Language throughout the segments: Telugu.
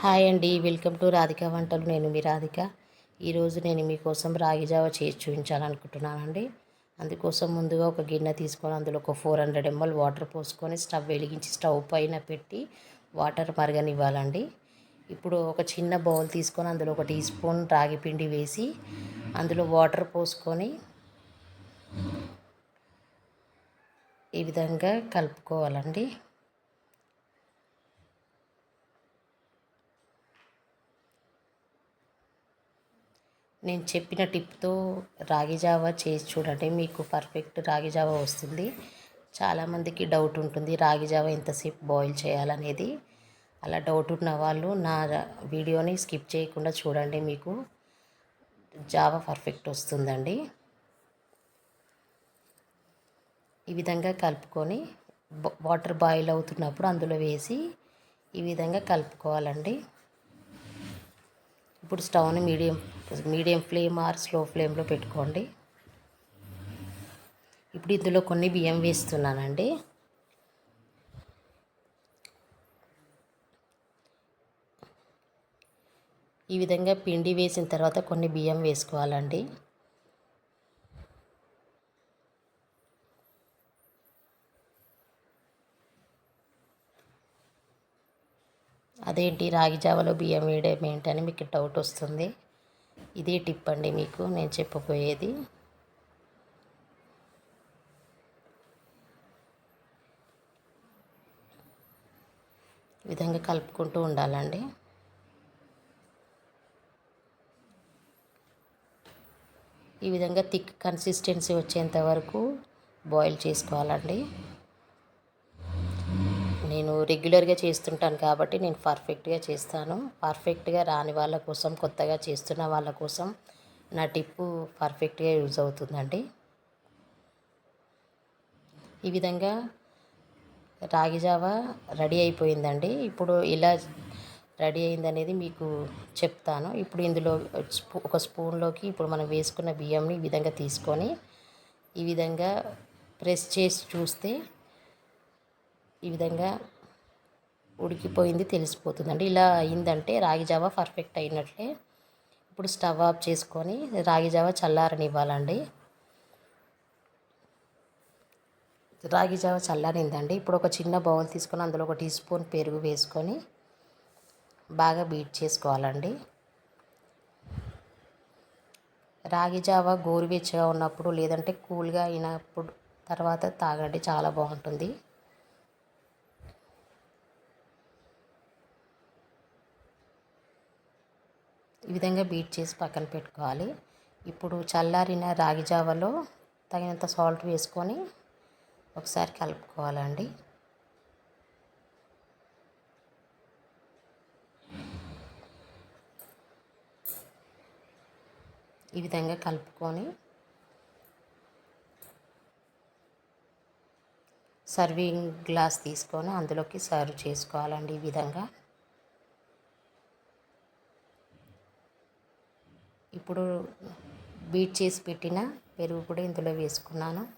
హాయ్ అండి వెల్కమ్ టు రాధిక వంటలు. నేను మీ రాధిక. ఈరోజు నేను మీకోసం రాగి జావ చేసి చూపించాలనుకుంటున్నానండి. అందుకోసం ముందుగా ఒక గిన్నె తీసుకొని అందులో ఒక ఫోర్ హండ్రెడ్ ఎంఎల్ వాటర్ పోసుకొని స్టవ్ వెలిగించి స్టవ్ పైన పెట్టి వాటర్ మరగనివ్వాలండి. ఇప్పుడు ఒక చిన్న బౌల్ తీసుకొని అందులో ఒక టీ స్పూన్ రాగి పిండి వేసి అందులో వాటర్ పోసుకొని ఈ విధంగా కలుపుకోవాలండి. నేను చెప్పిన టిప్తో రాగి జావా చేసి చూడండి. మీకు పర్ఫెక్ట్ రాగి జావా వస్తుంది. చాలామందికి డౌట్ ఉంటుంది రాగి జావా ఎంతసేపు బాయిల్ చేయాలనేది. అలా డౌట్ ఉన్న వాళ్ళు నా వీడియోని స్కిప్ చేయకుండా చూడండి మీకు. జావా పర్ఫెక్ట్ వస్తుందండి. ఈ విధంగా కలుపుకొని వాటర్ బాయిల్ అవుతున్నప్పుడు అందులో వేసి ఈ విధంగా కలుపుకోవాలండి. ఇప్పుడు స్టవ్ని medium medium flame or slow ఫ్లేమ్లో పెట్టుకోండి. ఇప్పుడు ఇందులో కొన్ని బియ్యం వేస్తున్నానండి. ఈ విధంగా పిండి వేసిన తర్వాత కొన్ని బియ్యం వేసుకోవాలండి. అదేంటి? రాగి జావలో బియ్యం వేయడం ఏంటని మీకు డౌట్ వస్తుంది. ఇదే టిప్ అండి మీకు నేను చెప్పబోయేది. విధంగా కలుపుకుంటూ ఉండాలండి. ఈ విధంగా థిక్ కన్సిస్టెన్సీ వచ్చేంత వరకు బాయిల్ చేసుకోవాలండి. నేను రెగ్యులర్గా చేస్తుంటాను కాబట్టి నేను పర్ఫెక్ట్గా చేస్తాను. పర్ఫెక్ట్గా రాని వాళ్ళ కోసం కొత్తగా చేస్తున్న వాళ్ళ కోసం నా టిప్పు పర్ఫెక్ట్గా యూజ్ అవుతుందండి. ఈ విధంగా రాగి జావా రెడీ అయిపోయిందండి. ఇప్పుడు ఇలా రెడీ అయిందనేది మీకు చెప్తాను. ఇప్పుడు ఇందులో ఒక స్పూన్లోకి ఇప్పుడు మనం వేసుకున్న బియ్యంని ఈ విధంగా తీసుకొని ఈ విధంగా ప్రెస్ చేసి చూస్తే ఈ విధంగా ఉడికిపోయింది తెలిసిపోతుందండి. ఇలా అయిందంటే రాగి జావ పర్ఫెక్ట్ అయినట్లే. ఇప్పుడు స్టవ్ ఆఫ్ చేసుకొని రాగి జావ చల్లారనివ్వాలండి. రాగి జావ చల్లారిందండి. ఇప్పుడు ఒక చిన్న బౌల్ తీసుకొని అందులో ఒక టీ స్పూన్ పెరుగు వేసుకొని బాగా బీట్ చేసుకోవాలండి. రాగి జావ గోరువెచ్చగా ఉన్నప్పుడు లేదంటే కూల్గా అయినప్పుడు తర్వాత తాగండి చాలా బాగుంటుంది. ఈ విధంగా బీట్ చేసి పక్కన పెట్టుకోవాలి. ఇప్పుడు చల్లారిన రాగి జావలో తగినంత సాల్ట్ వేసుకొని ఒకసారి కలుపుకోవాలండి. ఈ విధంగా కలుపుకొని సర్వింగ్ గ్లాస్ తీసుకొని అందులోకి సర్వ్ చేసుకోవాలండి ఈ విధంగా. ఇప్పుడు బీట్ చేసి పెట్టిన పెరుగు కూడా ఇందులో వేసుకున్నాను.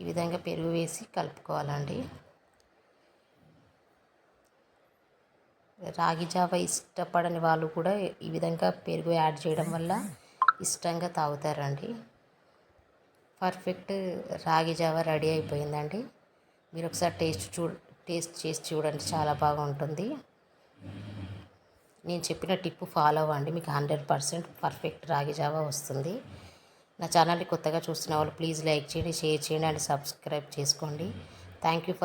ఈ విధంగా పెరుగు వేసి కలుపుకోవాలండి. రాగి జావ ఇష్టపడని వాళ్ళు కూడా ఈ విధంగా పెరుగు యాడ్ చేయడం వల్ల ఇష్టంగా తాగుతారండి. పర్ఫెక్ట్ రాగి జావ రెడీ అయిపోయిందండి. మీరు ఒకసారి టేస్ట్ చూ టేస్ట్ చేసి చూడండి చాలా బాగుంటుంది. నేను చెప్పిన టిప్ ఫాలో అవ్వండి. మీకు హండ్రెడ్ పర్సెంట్ పర్ఫెక్ట్ రాగి జావా వస్తుంది. నా ఛానల్ని కొత్తగా చూస్తున్న వాళ్ళు ప్లీజ్ లైక్ చేయండి షేర్ చేయండి అండ్ సబ్స్క్రైబ్ చేసుకోండి. Thank you for